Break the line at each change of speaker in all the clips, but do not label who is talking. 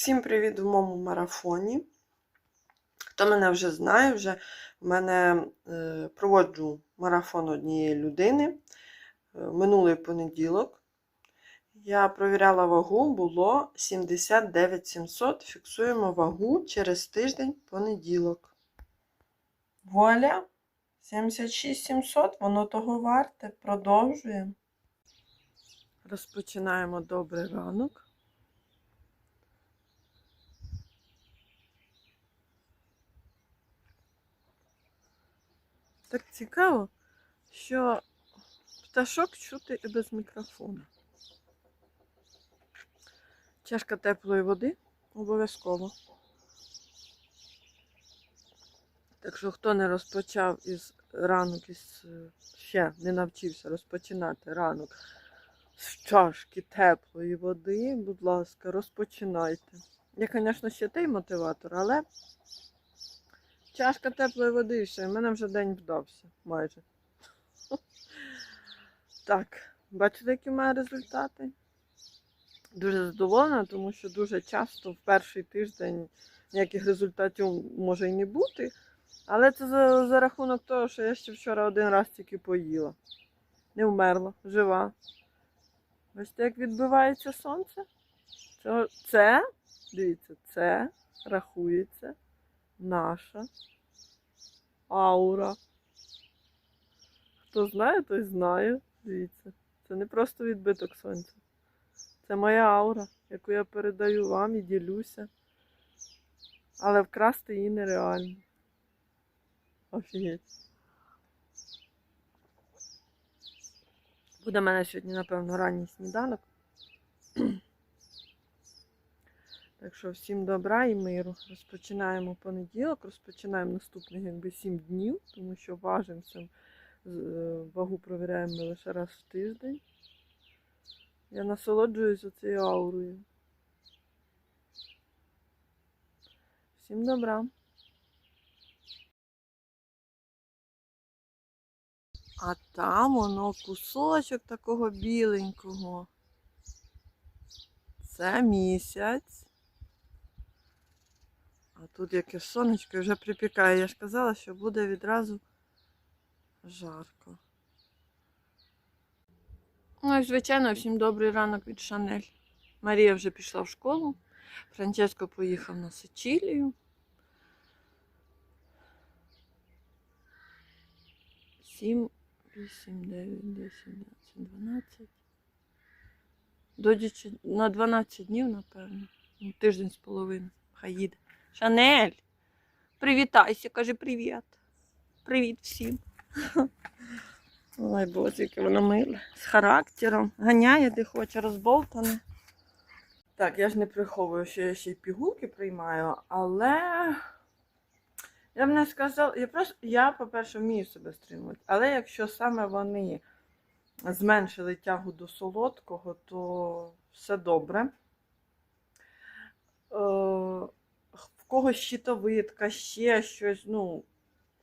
Всім привіт в моєму марафоні. Хто мене вже знає, вже в мене е, проводжу марафон однієї людини. Е, Минулий понеділок я провіряла вагу, було 79 700. Фіксуємо вагу через тиждень понеділок. Вуаля! 76 700, воно того варте. Продовжуємо. Розпочинаємо добрий ранок. Так цікаво, що пташок чути і без мікрофона. Чашка теплої води обов'язково. Так що, хто не розпочав із ранок, із, е, ще не навчився розпочинати ранок з чашки теплої води, будь ласка, розпочинайте. Я, звісно, ще той мотиватор, але чашка теплої води і все. в мене вже день вдався майже. Так, бачите, які має результати? Дуже задоволена, тому що дуже часто в перший тиждень ніяких результатів може і не бути. Але це за, за рахунок того, що я ще вчора один раз тільки поїла. Не вмерла, жива. Бачите, як відбивається сонце? Це, це дивіться, це рахується наша аура. Хто знає, той знає. Дивіться, це не просто відбиток сонця. Це моя аура, яку я передаю вам і ділюся. Але вкрасти її нереально. Офігеть. Буде в мене сьогодні, напевно, ранній сніданок. Так що всім добра і миру. Розпочинаємо понеділок, розпочинаємо наступних якби 7 днів, тому що важимося, е, вагу провіряємо ми лише раз в тиждень. Я насолоджуюся цією аурою. Всім добра. А там воно кусочок такого біленького. Це місяць. А тут яке сонечко вже припікає. Я ж казала, що буде відразу жарко. Ну і звичайно, всім добрий ранок від Шанель. Марія вже пішла в школу. Франческо поїхав на Сичилію. Сім, вісім, дев'ять, десять, дванадцять. До на 12 днів, напевно. Ну, Тиждень з половиною. Хай їде. Шанель! Привітайся, кажи привіт. Привіт всім. Ой, боже, яке воно миле. З характером. Ганяє, де хоче, розболтане. Так, я ж не приховую, що я ще й пігулки приймаю, але я б не сказала, я просто, я, по-перше, вмію себе стримувати. Але якщо саме вони зменшили тягу до солодкого, то все добре. Когось щитовидка, ще щось, ну,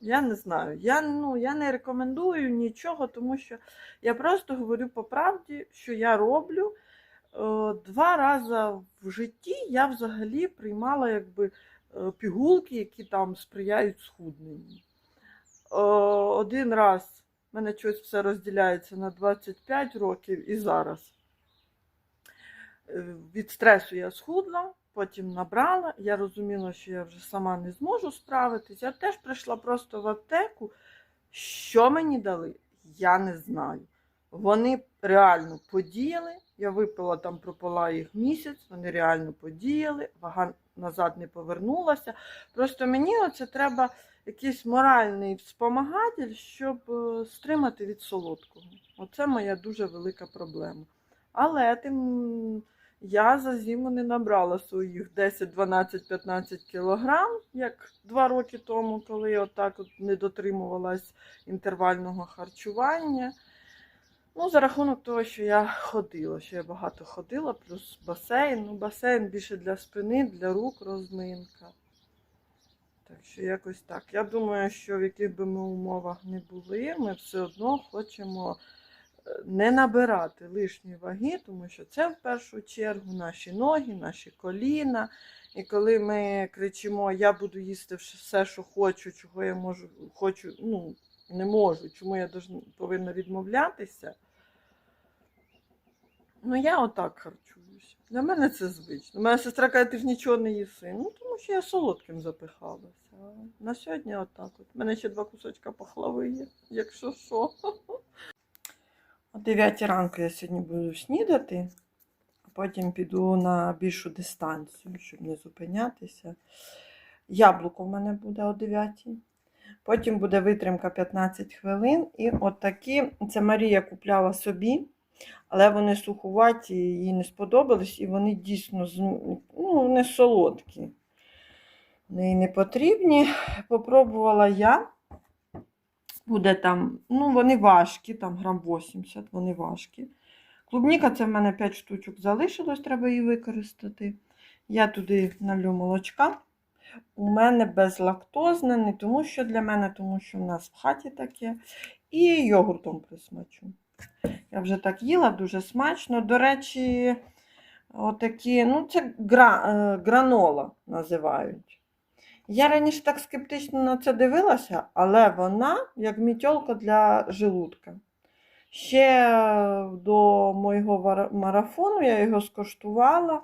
я не знаю. Я, ну, я не рекомендую нічого, тому що я просто говорю по правді, що я роблю. Е, Два рази в житті я взагалі приймала якби, е, пігулки, які там сприяють схудненню. Е, Один раз в мене щось все розділяється на 25 років і зараз. Від стресу я схудла, потім набрала. Я розуміла, що я вже сама не зможу справитись. Я теж прийшла просто в аптеку. Що мені дали, я не знаю. Вони реально подіяли. Я випила там, пропила їх місяць, вони реально подіяли, вага назад не повернулася. Просто мені оце треба якийсь моральний вспомагатель, щоб е, стримати від солодкого. Оце моя дуже велика проблема. Але тим я за зиму не набрала своїх 10, 12, 15 кілограм, як два роки тому, коли я отак от не дотримувалась інтервального харчування. Ну, за рахунок того, що я ходила, що я багато ходила, плюс басейн. Ну, басейн більше для спини, для рук розминка. Так що якось так. Я думаю, що в яких би ми умовах не були, ми все одно хочемо не набирати лишньої ваги, тому що це в першу чергу наші ноги, наші коліна. І коли ми кричимо, я буду їсти все, що хочу, чого я можу, хочу, ну, не можу, чому я повинна відмовлятися. Ну, я отак харчуюся. Для мене це звично. Моя сестра каже, ти ж нічого не їси. Ну, тому що я солодким запихалася. На сьогодні отак от. У мене ще два кусочка пахлави є, якщо що. О 9 ранку я сьогодні буду снідати, а потім піду на більшу дистанцію, щоб не зупинятися. Яблуко в мене буде о 9. Потім буде витримка 15 хвилин. І от такі, це Марія купляла собі, але вони сухуваті, їй не сподобались, і вони дійсно ну, не солодкі. Вони не потрібні. Попробувала я. Буде там, ну, вони важкі, там грам 80, вони важкі. Клубніка це в мене 5 штучок залишилось, треба її використати. Я туди налю молочка. У мене безлактозне, не тому що для мене, тому що в нас в хаті таке. І йогуртом присмачу. Я вже так їла, дуже смачно. До речі, отакі, ну, це гра, е, гранола називають. Я раніше так скептично на це дивилася, але вона як мітьолка для желудка. Ще до моєго марафону я його скоштувала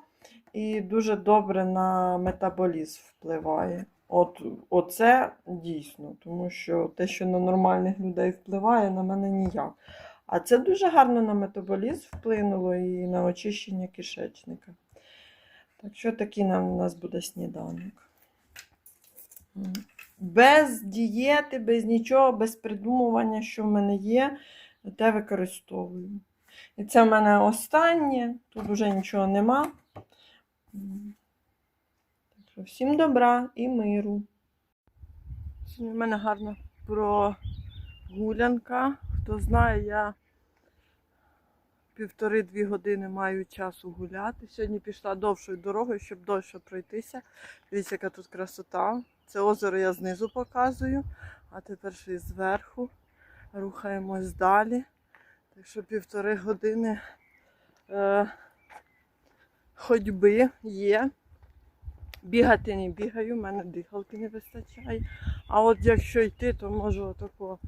і дуже добре на метаболізм впливає. От, оце дійсно, тому що те, що на нормальних людей впливає, на мене ніяк. А це дуже гарно на метаболізм вплинуло і на очищення кишечника. Так що такий нам у нас буде сніданок. Без дієти, без нічого, без придумування, що в мене є, те використовую. І це в мене останнє, тут вже нічого нема. Всім добра і миру. В мене гарна прогулянка. Хто знає, я півтори-дві години маю часу гуляти. Сьогодні пішла довшою дорогою, щоб довше пройтися. Дивіться, яка тут красота. Це озеро я знизу показую, а тепер ще й зверху. Рухаємось далі. Так що півтори години е, ходьби є. Бігати не бігаю, в мене дихалки не вистачає. А от якщо йти, то можу отако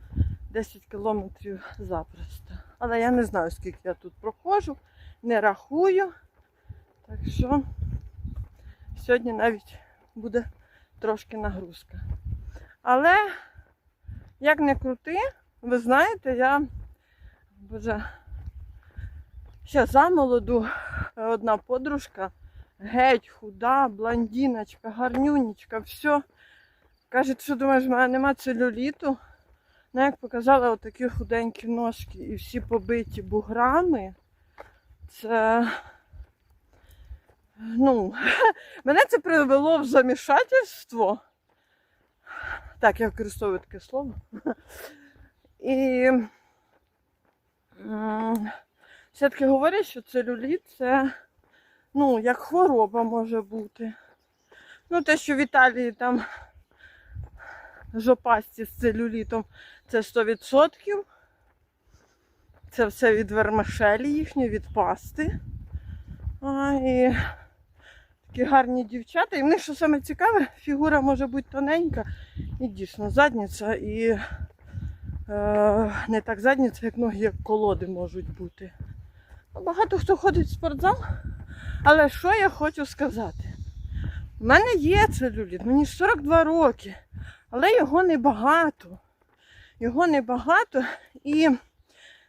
10 кілометрів запросто. Але я не знаю, скільки я тут проходжу, не рахую. Так що сьогодні навіть буде трошки нагрузка. Але, як не крути, ви знаєте, я боже, ще замолоду одна подружка, геть худа, блондиночка, гарнюнечка, все. Каже, що думаєш, в мене нема целюліту. Ну, як показала отакі худенькі ножки і всі побиті буграми, це. Ну, мене це привело в замішательство. Так, я використовую таке слово. І все-таки говорять, що целюліт це ну, як хвороба може бути. Ну, те, що в Італії там жопасті з целюлітом це 100%. Це все від вермишелі їхньої, від пасти. А, і такі гарні дівчата. І в них, що саме цікаве, фігура може бути тоненька і дійсно задниця, і е, не так задниця, як ноги, як колоди можуть бути. Ну, Багато хто ходить в спортзал, але що я хочу сказати? У мене є целюліт, мені 42 роки, але його небагато. Його небагато. І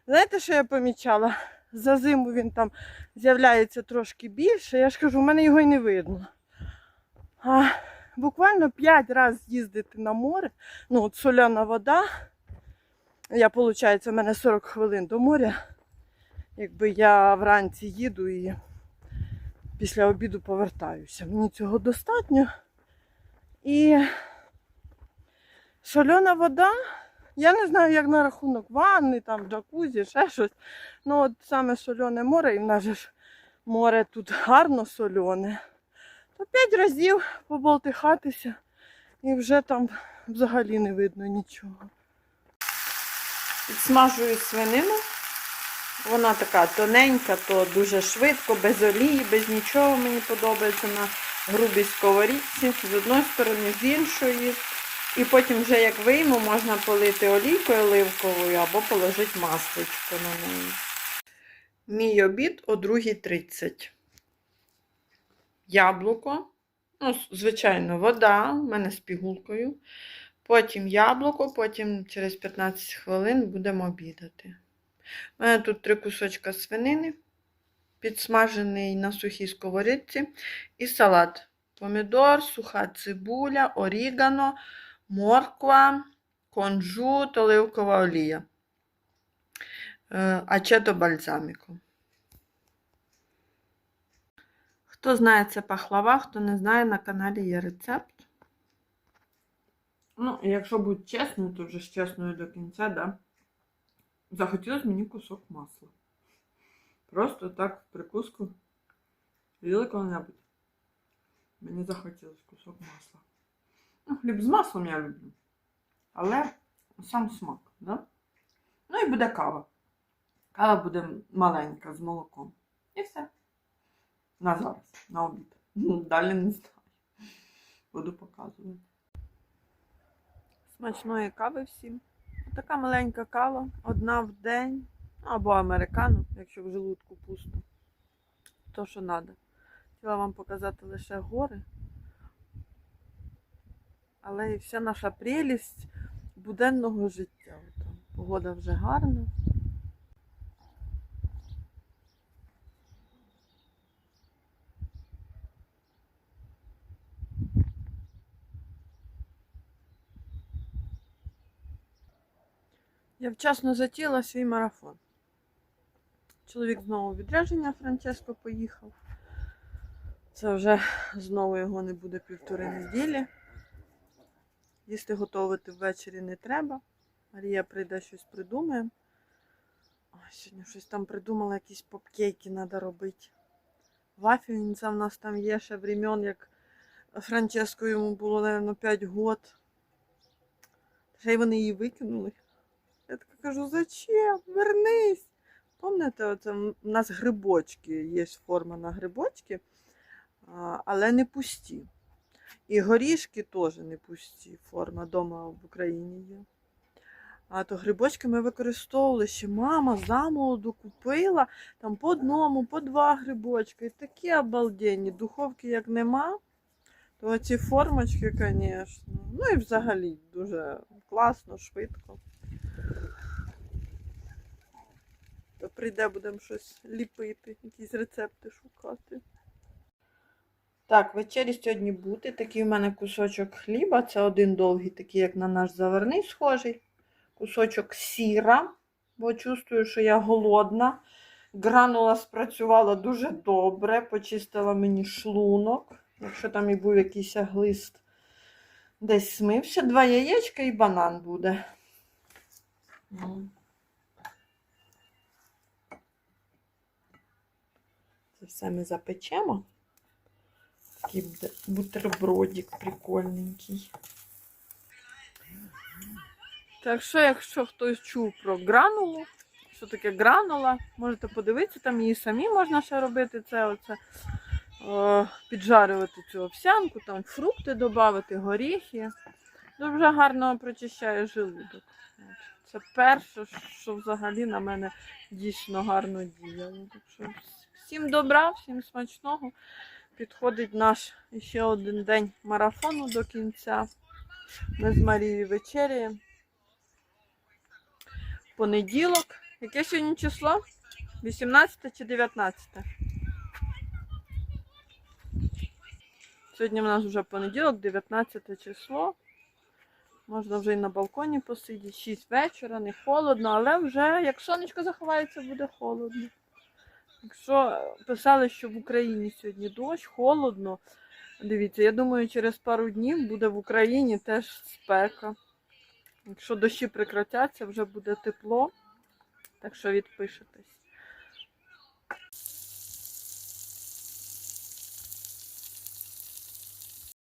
знаєте, що я помічала? За зиму він там з'являється трошки більше. Я ж кажу, в мене його й не видно. А буквально 5 разів їздити на море, ну от соляна вода. Я, виходить, у мене 40 хвилин до моря. Якби я вранці їду і після обіду повертаюся. Мені цього достатньо. І сольона вода. Я не знаю, як на рахунок ванни, там, джакузі, ще щось. Ну, от саме соляне море, і в нас же ж море тут гарно соляне. То п'ять разів поболтихатися і вже там взагалі не видно нічого. Підсмажую свинину. Вона така тоненька, то дуже швидко, без олії, без нічого мені подобається на грубій сковорідці. З одної сторони, з іншої. І потім вже як вийму, можна полити олійкою оливковою або положити масличко на неї. Мій обід о 2.30. Яблуко. Ну, звичайно, вода, у мене з пігулкою. Потім яблуко, потім через 15 хвилин будемо обідати. У мене тут три кусочка свинини, підсмажений на сухій сковорідці, і салат. Помідор, суха цибуля, орігано, морква, конжут, оливкова олія. Е, Ачето бальзаміко. Хто знає це пахлава, хто не знає, на каналі є рецепт. Ну, якщо бути чесною, то вже з чесною до кінця, да? Захотілося мені кусок масла. Просто так в прикуску їли коли-небудь. Мені захотілося кусок масла. Ну, хліб з маслом я люблю. Але сам смак, да? Ну і буде кава. Кава буде маленька з молоком. І все. На зараз, на обід. Ну, Далі не знаю. Буду показувати. Смачної кави всім. Така маленька кава, одна в день, або американо, якщо в желудку пусто. То, що треба. Хотіла вам показати лише гори. Але і вся наша прелість буденного життя. Погода вже гарна. Я вчасно затіла свій марафон. Чоловік знову відрядження Франческо поїхав. Це вже знову його не буде півтори неділі. Їсти готувати ввечері не треба. Марія прийде щось придумає. Ой, сьогодні щось там придумала, якісь попкейки треба робити. Вафельниця в нас там є ще времен, як Франческо йому було, мабуть, 5 років. Ще й вони її викинули. Я така кажу, зачем? Вернись. Пам'ятаєте, оце в нас грибочки, є форма на грибочки, але не пусті. І горішки теж не пусті. Форма вдома в Україні є. А то грибочки ми використовували ще мама замолоду купила там по одному, по два грибочки. Такі обалденні. Духовки як нема, то ці формочки, звісно. Ну і взагалі дуже класно, швидко. То прийде, будемо щось ліпити, якісь рецепти шукати. Так, вечері сьогодні буде. Такий в мене кусочок хліба. Це один довгий, такий, як на наш заварний, схожий. Кусочок сіра, бо чувствую, що я голодна. Гранула спрацювала дуже добре, почистила мені шлунок. Якщо там і був якийсь глист, десь смився. Два яєчка і банан буде. Ну. Це все ми запечемо. Такий бутербродик прикольненький. Так що, якщо хтось чув про гранулу, що таке гранула, можете подивитися, там її самі можна ще робити. Це оце, о, піджарювати цю овсянку, там фрукти додати, горіхи. Дуже гарно прочищає желудок. Це перше, що взагалі на мене дійсно гарно діяло. Так що всім добра, всім смачного. Підходить наш ще один день марафону до кінця. Ми з Марією вечеряємо. Понеділок. Яке сьогодні число? 18 чи 19? Сьогодні в нас вже понеділок, 19 число. Можна вже і на балконі посидіти. 6 вечора, не холодно, але вже як сонечко заховається, буде холодно. Якщо писали, що в Україні сьогодні дощ, холодно. Дивіться, я думаю, через пару днів буде в Україні теж спека. Якщо дощі прекратяться, вже буде тепло. Так що відпишетесь.